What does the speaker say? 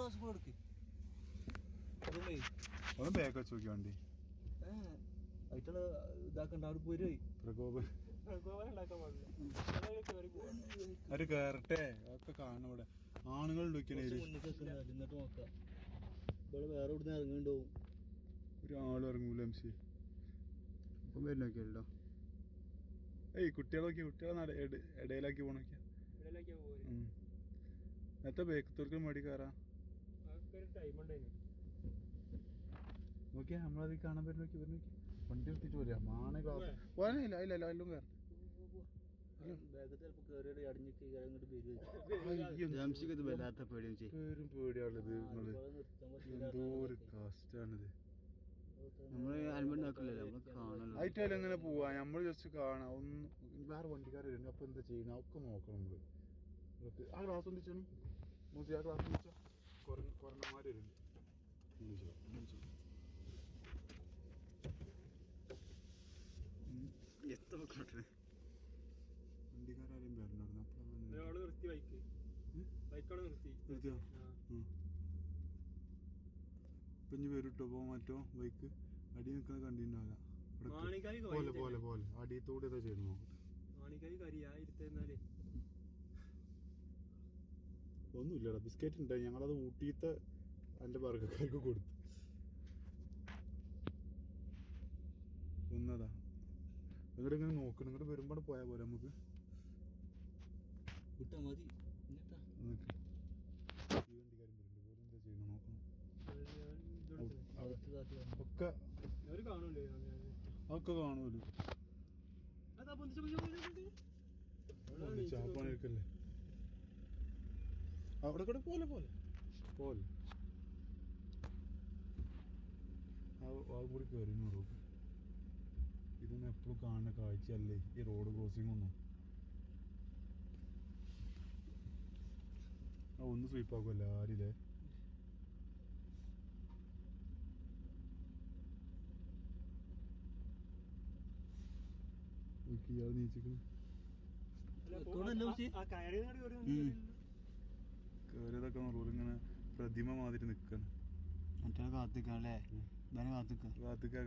Glass കൂടെ എടുക്ക്. അതുകൊണ്ടേ ഒന്ന് ബാക്ക് വെച്ച് നോക്കി വണ്ടി? ആയിട്ടുള്ള ഇതാക്കണ്ട അവിടെ കയറി പോവാ. അവർ കയറട്ടെ ഒക്കെ കാണണം ഇവിടെ ആണുങ്ങൾ എന്നിട്ട് നോക്കാം. ഇവിടെ വേറെ ഇവിടുന്ന് ഇറങ്ങിണ്ടാവും ഒരു ആളും ഇറങ്ങൂല എം സി ഇപ്പം വരുന്നൊക്കെയല്ലോ ഏയ് കുട്ടികളൊക്കെ കുട്ടികളെ ഇടയിലാക്കി പോണൊക്കെയാ. എത്ര ബേക്കത്തോർക്ക് മടി കയറാ നോക്കിയാ നമ്മളത് കാണാൻ പറ്റും നോക്കി നോക്കി വണ്ടി എടുത്തിട്ട് പോരാ മാണ ക്ലാസ് പോകാനില്ല ഇല്ല ഇല്ല എല്ലാം കയറട്ടെ വല്ലാത്ത പേടിയും പേരും പേടിയാണത് എന്തോ ഒരു കാസ്റ്റാണിത് ആയിട്ടല്ല എങ്ങനെ പോവാ? നമ്മൾ ജസ്റ്റ് കാണാം. ഒന്ന് വേറെ വണ്ടിക്കാർ വരുന്നു അപ്പൊ എന്താ ചെയ്യണം? ഒക്കെ നോക്കണം നമ്മൾ. ആ ക്ലാസ് ഒന്നിച്ചാണ്. മൂസി ആ ക്ലാസ് ഒന്നിച്ചാ. ഒന്നിച്ചോ. ഉം. എത്ര കാട്ടണേ വണ്ടിക്കാരും വരണമായിരുന്നു അപ്പോഴാണ് ഒരാൾ നിർത്തി ബൈക്ക് ബൈക്കവിടെ നിർത്തി. നിർത്തിയോ. ഇപ്പൊ വരും കേട്ടോ പോ മാറ്റോ? ബൈക്ക് അടി നിൽക്കുന്ന കണ്ടിട്ടുണ്ടാവില്ല. പോലെ പോലെ പോലെ. അടിയത്തൂടെ ഏതാ ചെയ്യണം നോക്കട്ടെ ഒന്നുമില്ലടാ. ബിസ്ക്കറ്റ് ഉണ്ട് ഞങ്ങളത് ഊട്ടിയത്തെ എന്റെ ബർഗക്കാർക്ക് കൊടുത്തു. ഒന്നതാ നിങ്ങളുടെ ഇങ്ങനെ നോക്കണം ഇങ്ങോട്ട് വരുമ്പോൾ പോയാൽ പോലെ നമുക്ക്. വിട്ടാ മതി. എന്നിട്ടാ നിക്ക്. ഈ വണ്ടിക്കാരും വരുന്നുണ്ട് പോലെ എന്താ ചെയ്യണം നോക്കണം. ഒക്കെ ഒക്കെ ചാപ്പാണിരിക്കല്ലേ അവിടെ കൂടെ പോലെ പോലെ പോലെ ആ ആ കൂടി പറയും ഇതൊന്നും എപ്പോഴും കാണുന്ന കാഴ്ചയല്ലേ ഈ റോഡ് ക്രോസിംഗ് ഒന്നും? ആ ഒന്ന് സ്വീപ്പ് ആക്കുമല്ലോ ആരില്ലേ ഇയാൾ നാട് കയറി ഉം. കയറിയതൊക്കെ പ്രതിമ മാതിരി നിൽക്കണം മറ്റേ കാത്തിക്കാം അല്ലേ ഇവനെ കാത്തിക്കാം. ഭാഗത്തേക്കാ